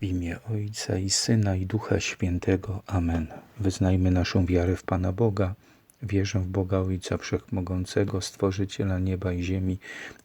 W imię Ojca i Syna i Ducha Świętego. Amen. Wyznajmy naszą wiarę w Pana Boga. Wierzę w Boga Ojca Wszechmogącego, Stworzyciela nieba i ziemi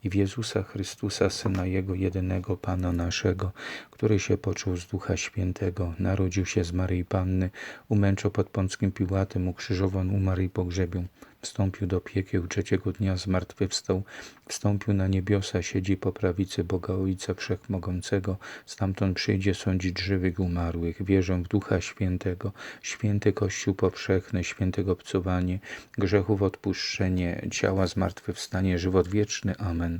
i w Jezusa Chrystusa, Syna Jego jedynego Pana naszego, który się począł z Ducha Świętego, narodził się z Maryi Panny, umęczał pod Pąckim Piłatem, ukrzyżowan, umarł i pogrzebił wstąpił do piekieł, trzeciego dnia zmartwychwstał, wstąpił na niebiosa, siedzi po prawicy Boga Ojca Wszechmogącego, stamtąd przyjdzie sądzić żywych umarłych. Wierzę w Ducha Świętego, święty Kościół powszechny, świętego obcowanie, grzechów odpuszczenie, ciała zmartwychwstanie, żywot wieczny. Amen.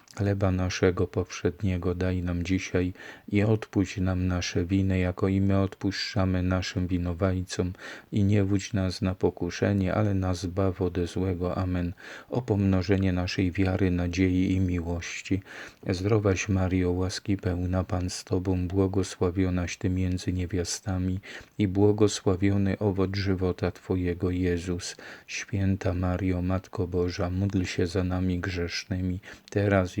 Chleba naszego powszedniego daj nam dzisiaj i odpuść nam nasze winy, jako i my odpuszczamy naszym winowajcom. I nie wódź nas na pokuszenie, ale nas zbaw ode złego. Amen. O pomnożenie naszej wiary, nadziei i miłości. Zdrowaś Mario, łaski pełna Pan z Tobą, błogosławionaś Ty między niewiastami i błogosławiony owoc żywota Twojego Jezus. Święta Mario, Matko Boża, módl się za nami grzesznymi, teraz i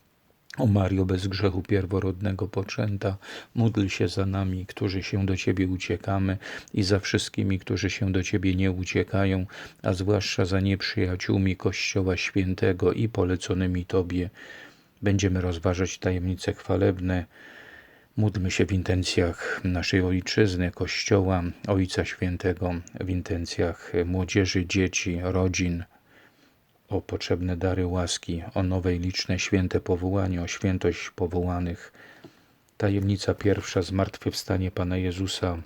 O Mario, bez grzechu pierworodnego poczęta, módl się za nami, którzy się do Ciebie uciekamy i za wszystkimi, którzy się do Ciebie nie uciekają, a zwłaszcza za nieprzyjaciółmi Kościoła Świętego i poleconymi Tobie. Będziemy rozważać tajemnice chwalebne. Módlmy się w intencjach naszej ojczyzny, Kościoła, Ojca Świętego, w intencjach młodzieży, dzieci, rodzin, o potrzebne dary łaski, o nowe i liczne święte powołanie, o świętość powołanych. Tajemnica pierwsza, zmartwychwstanie Pana Jezusa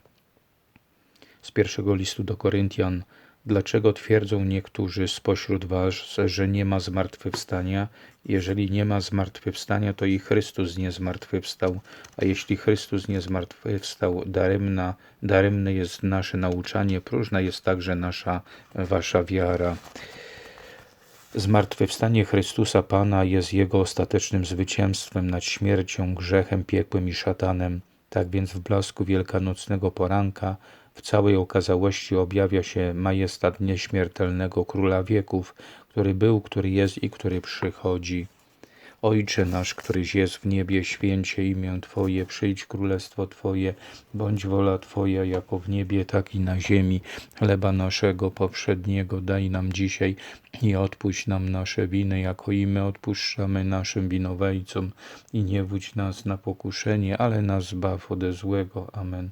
z pierwszego listu do Koryntian. Dlaczego twierdzą niektórzy spośród was, że nie ma zmartwychwstania? Jeżeli nie ma zmartwychwstania, to i Chrystus nie zmartwychwstał. A jeśli Chrystus nie zmartwychwstał, daremna, daremne jest nasze nauczanie, próżna jest także nasza, wasza wiara. Zmartwychwstanie Chrystusa Pana jest Jego ostatecznym zwycięstwem nad śmiercią, grzechem, piekłem i szatanem. Tak więc w blasku wielkanocnego poranka w całej okazałości objawia się majestat nieśmiertelnego Króla wieków, który był, który jest i który przychodzi. Ojcze nasz, któryś jest w niebie, święcie imię Twoje, przyjdź królestwo Twoje, bądź wola Twoja, jako w niebie, tak i na ziemi. Chleba naszego powszedniego daj nam dzisiaj i odpuść nam nasze winy, jako i my odpuszczamy naszym winowajcom. I nie wódź nas na pokuszenie, ale nas zbaw ode złego. Amen.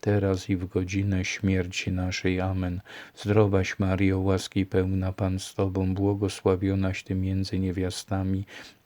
teraz i w godzinę śmierci naszej. Amen. Zdrowaś Mario, łaski pełna Pan z Tobą, błogosławionaś Ty między niewiastami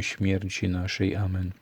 śmierci naszej. Amen.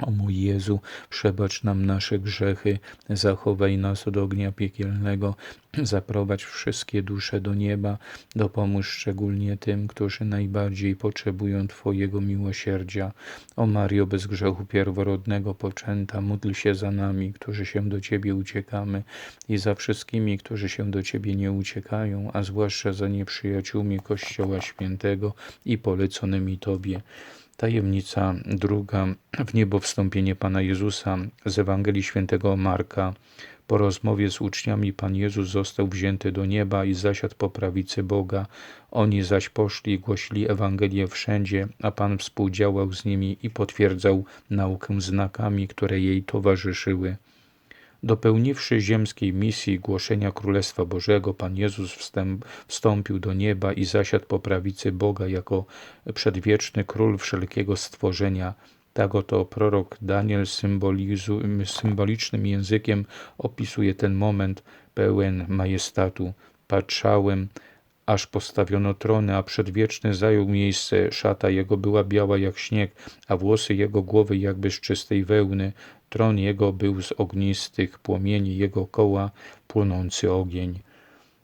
O mój Jezu, przebacz nam nasze grzechy, zachowaj nas od ognia piekielnego, zaprowadź wszystkie dusze do nieba, dopomóż szczególnie tym, którzy najbardziej potrzebują Twojego miłosierdzia. O Mario, bez grzechu pierworodnego poczęta, módl się za nami, którzy się do Ciebie uciekamy i za wszystkimi, którzy się do Ciebie nie uciekają, a zwłaszcza za nieprzyjaciółmi Kościoła Świętego i poleconymi Tobie. Tajemnica druga, w niebo wstąpienie Pana Jezusa z Ewangelii Świętego Marka. Po rozmowie z uczniami Pan Jezus został wzięty do nieba i zasiadł po prawicy Boga. Oni zaś poszli i głosili Ewangelię wszędzie, a Pan współdziałał z nimi i potwierdzał naukę znakami, które jej towarzyszyły. Dopełniwszy ziemskiej misji głoszenia Królestwa Bożego, Pan Jezus wstęp, wstąpił do nieba i zasiadł po prawicy Boga jako przedwieczny król wszelkiego stworzenia. Tak oto prorok Daniel symbolicznym językiem opisuje ten moment pełen majestatu. Patrzałem, aż postawiono trony, a przedwieczny zajął miejsce. Szata jego była biała jak śnieg, a włosy jego głowy jakby z czystej wełny. Tron jego był z ognistych płomieni, jego koła płonący ogień.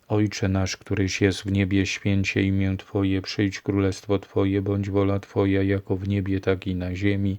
Ojcze nasz, któryś jest w niebie, święcie imię Twoje, przyjdź królestwo Twoje, bądź wola Twoja, jako w niebie, tak i na ziemi.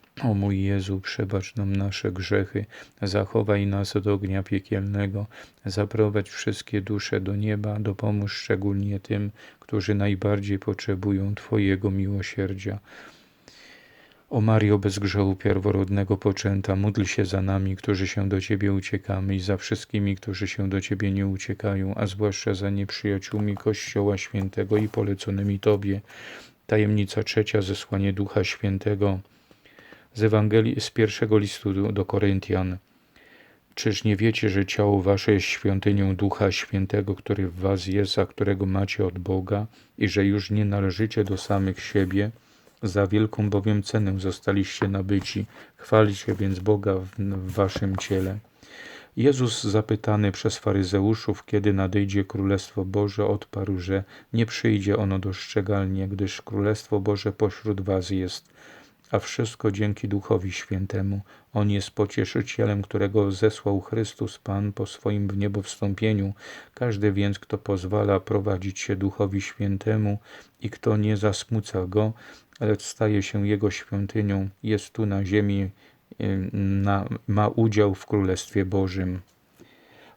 O mój Jezu, przebacz nam nasze grzechy, zachowaj nas od ognia piekielnego, zaprowadź wszystkie dusze do nieba, dopomóż szczególnie tym, którzy najbardziej potrzebują Twojego miłosierdzia. O Mario bez grzechu pierworodnego poczęta, módl się za nami, którzy się do Ciebie uciekamy i za wszystkimi, którzy się do Ciebie nie uciekają, a zwłaszcza za nieprzyjaciółmi Kościoła Świętego i poleconymi Tobie. Tajemnica trzecia, zesłanie Ducha Świętego z Ewangelii, z pierwszego listu do, Koryntian. Czyż nie wiecie, że ciało wasze jest świątynią Ducha Świętego, który w was jest, a którego macie od Boga i że już nie należycie do samych siebie? Za wielką bowiem cenę zostaliście nabyci. Chwalicie więc Boga w, w waszym ciele. Jezus zapytany przez faryzeuszów, kiedy nadejdzie Królestwo Boże, odparł, że nie przyjdzie ono dostrzegalnie, gdyż Królestwo Boże pośród was jest a wszystko dzięki Duchowi Świętemu. On jest pocieszycielem, którego zesłał Chrystus Pan po swoim w niebo wstąpieniu. Każdy więc, kto pozwala prowadzić się Duchowi Świętemu i kto nie zasmuca Go, lecz staje się Jego świątynią, jest tu na ziemi, y, na, ma udział w Królestwie Bożym.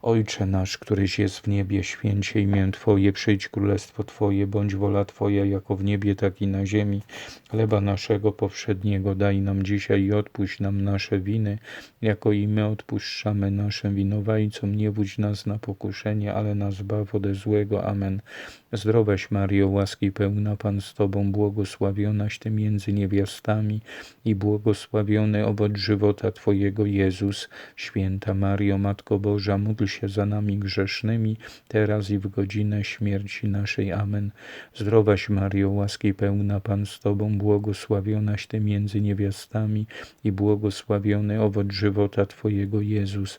Ojcze nasz, któryś jest w niebie, święcie imię Twoje, przyjdź królestwo Twoje, bądź wola Twoja, jako w niebie, tak i na ziemi. Chleba naszego powszedniego daj nam dzisiaj i odpuść nam nasze winy, jako i my odpuszczamy naszym winowajcom. Nie wódź nas na pokuszenie, ale nas zbaw ode złego. Amen. Zdrowaś Mario, łaski pełna Pan z Tobą, błogosławionaś Ty między niewiastami i błogosławiony owoc żywota Twojego Jezus. Święta Mario, Matko Boża, módl się za nami grzesznymi, teraz i w godzinę śmierci naszej. Amen. Zdrowaś Mario, łaski pełna Pan z Tobą, błogosławionaś Ty między niewiastami i błogosławiony owoc żywota Twojego Jezus.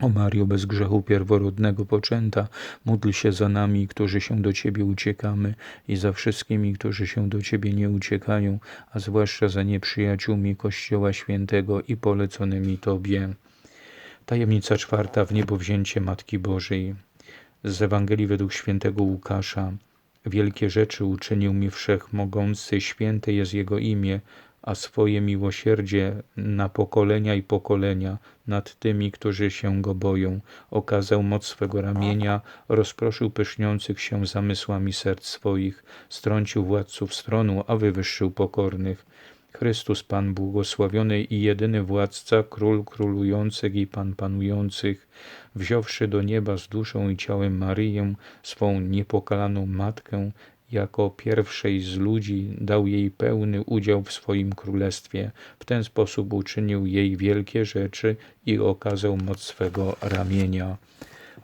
O Mario, bez grzechu pierworodnego poczęta, módl się za nami, którzy się do Ciebie uciekamy i za wszystkimi, którzy się do Ciebie nie uciekają, a zwłaszcza za nieprzyjaciółmi Kościoła Świętego i poleconymi Tobie. Tajemnica czwarta w niebo wzięcie Matki Bożej. Z Ewangelii według świętego Łukasza. Wielkie rzeczy uczynił mi wszechmogący, święte jest Jego imię, a swoje miłosierdzie na pokolenia i pokolenia nad tymi, którzy się Go boją. Okazał moc swego ramienia, rozproszył pyszniących się zamysłami serc swoich, strącił władców stronu, a wywyższył pokornych. Chrystus Pan błogosławiony i jedyny władca, król królujących i Pan panujących, wziąwszy do nieba z duszą i ciałem Maryję, swą niepokalaną matkę, jako pierwszej z ludzi dał jej pełny udział w swoim królestwie. W ten sposób uczynił jej wielkie rzeczy i okazał moc swego ramienia.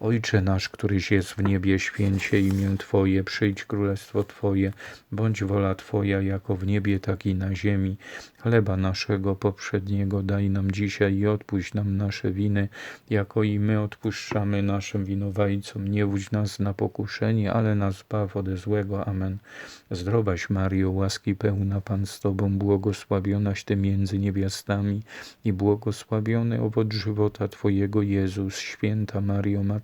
Ojcze nasz, któryś jest w niebie, święcie imię Twoje, przyjdź królestwo Twoje, bądź wola Twoja, jako w niebie, tak i na ziemi. Chleba naszego poprzedniego daj nam dzisiaj i odpuść nam nasze winy, jako i my odpuszczamy naszym winowajcom. Nie wódź nas na pokuszenie, ale nas zbaw ode złego. Amen. Zdrowaś Mario, łaski pełna Pan z Tobą, błogosławionaś Ty między niewiastami i błogosławiony owoc żywota Twojego Jezus. Święta Mario, Matko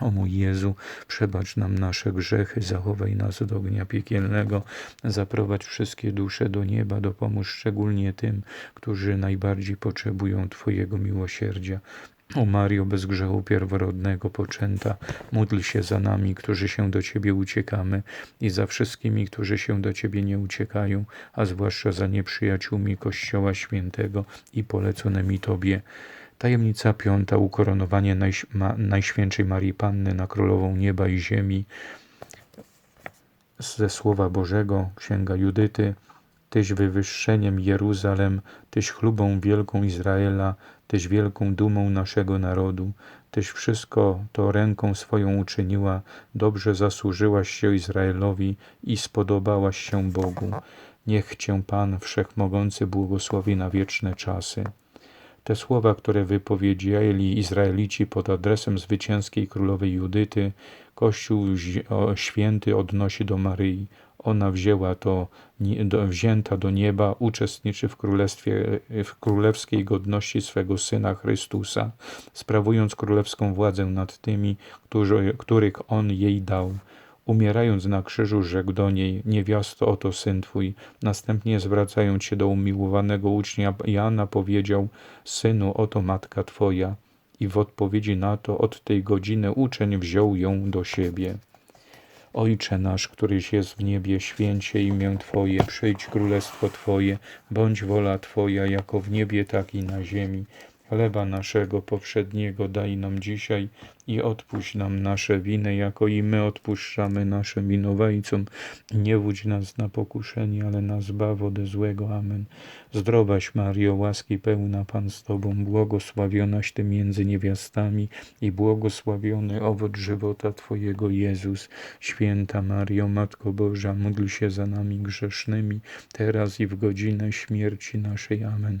O mój Jezu, przebacz nam nasze grzechy, zachowaj nas od ognia piekielnego, zaprowadź wszystkie dusze do nieba, dopomóż szczególnie tym, którzy najbardziej potrzebują Twojego miłosierdzia. O Mario, bez grzechu pierworodnego poczęta, módl się za nami, którzy się do Ciebie uciekamy i za wszystkimi, którzy się do Ciebie nie uciekają, a zwłaszcza za nieprzyjaciółmi Kościoła Świętego i poleconymi Tobie. Tajemnica piąta, ukoronowanie Najś Ma Najświętszej Marii Panny na Królową Nieba i Ziemi. Ze Słowa Bożego, Księga Judyty. Tyś wywyższeniem Jeruzalem, Tyś chlubą wielką Izraela, Tyś wielką dumą naszego narodu. Tyś wszystko to ręką swoją uczyniła, dobrze zasłużyłaś się Izraelowi i spodobałaś się Bogu. Niech Cię Pan Wszechmogący błogosławi na wieczne czasy. Te słowa, które wypowiedzieli Izraelici pod adresem zwycięskiej królowej Judyty, Kościół święty odnosi do Maryi. Ona wzięła to, wzięta do nieba, uczestniczy w, królestwie, w królewskiej godności swego Syna Chrystusa, sprawując królewską władzę nad tymi, którzy, których On jej dał. Umierając na krzyżu, rzekł do niej: Niewiasto, oto syn twój. Następnie, zwracając się do umiłowanego ucznia Jana, powiedział: Synu, oto matka twoja. I w odpowiedzi na to, od tej godziny uczeń wziął ją do siebie. Ojcze nasz, któryś jest w niebie, święcie imię Twoje, przyjdź królestwo Twoje, bądź wola Twoja, jako w niebie, tak i na ziemi. Chleba naszego powszedniego daj nam dzisiaj i odpuść nam nasze winy, jako i my odpuszczamy naszym winowajcom. Nie wódź nas na pokuszenie, ale nas zbaw ode złego. Amen. Zdrowaś Mario, łaski pełna Pan z Tobą, błogosławionaś Ty między niewiastami i błogosławiony owoc żywota Twojego Jezus. Święta Mario, Matko Boża, módl się za nami grzesznymi, teraz i w godzinę śmierci naszej. Amen.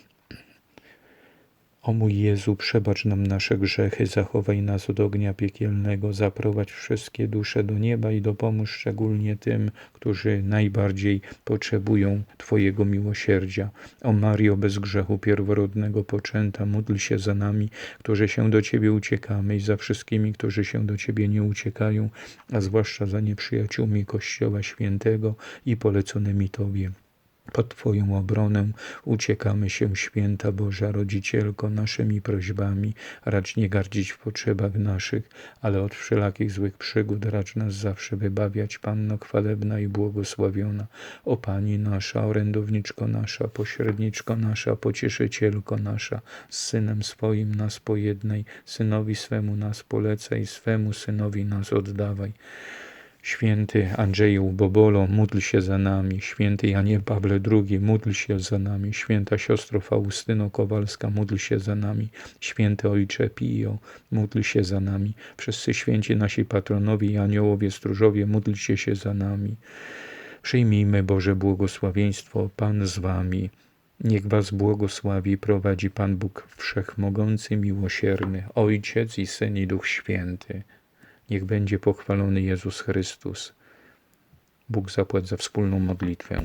O mój Jezu, przebacz nam nasze grzechy, zachowaj nas od ognia piekielnego, zaprowadź wszystkie dusze do nieba i dopomóż szczególnie tym, którzy najbardziej potrzebują Twojego miłosierdzia. O Mario, bez grzechu pierworodnego poczęta, módl się za nami, którzy się do Ciebie uciekamy i za wszystkimi, którzy się do Ciebie nie uciekają, a zwłaszcza za nieprzyjaciółmi Kościoła Świętego i poleconymi Tobie. Pod Twoją obronę uciekamy się, święta Boża Rodzicielko, naszymi prośbami. Racz nie gardzić w potrzebach naszych, ale od wszelakich złych przygód racz nas zawsze wybawiać, Panno chwalebna i błogosławiona. O Pani nasza, orędowniczko nasza, pośredniczko nasza, pocieszycielko nasza, z Synem swoim nas pojednaj, Synowi swemu nas polecaj, swemu Synowi nas oddawaj. Święty Andrzeju Bobolo, módl się za nami. Święty Janie Pawle II, módl się za nami. Święta siostro Faustyno Kowalska, módl się za nami. Święty Ojcze Pio, módl się za nami. Wszyscy święci nasi patronowie i aniołowie stróżowie, módlcie się za nami. Przyjmijmy Boże błogosławieństwo, Pan z wami. Niech was błogosławi, prowadzi Pan Bóg Wszechmogący, Miłosierny, Ojciec i Syn i Duch Święty. Niech będzie pochwalony Jezus Chrystus. Bóg zapłać za wspólną modlitwę.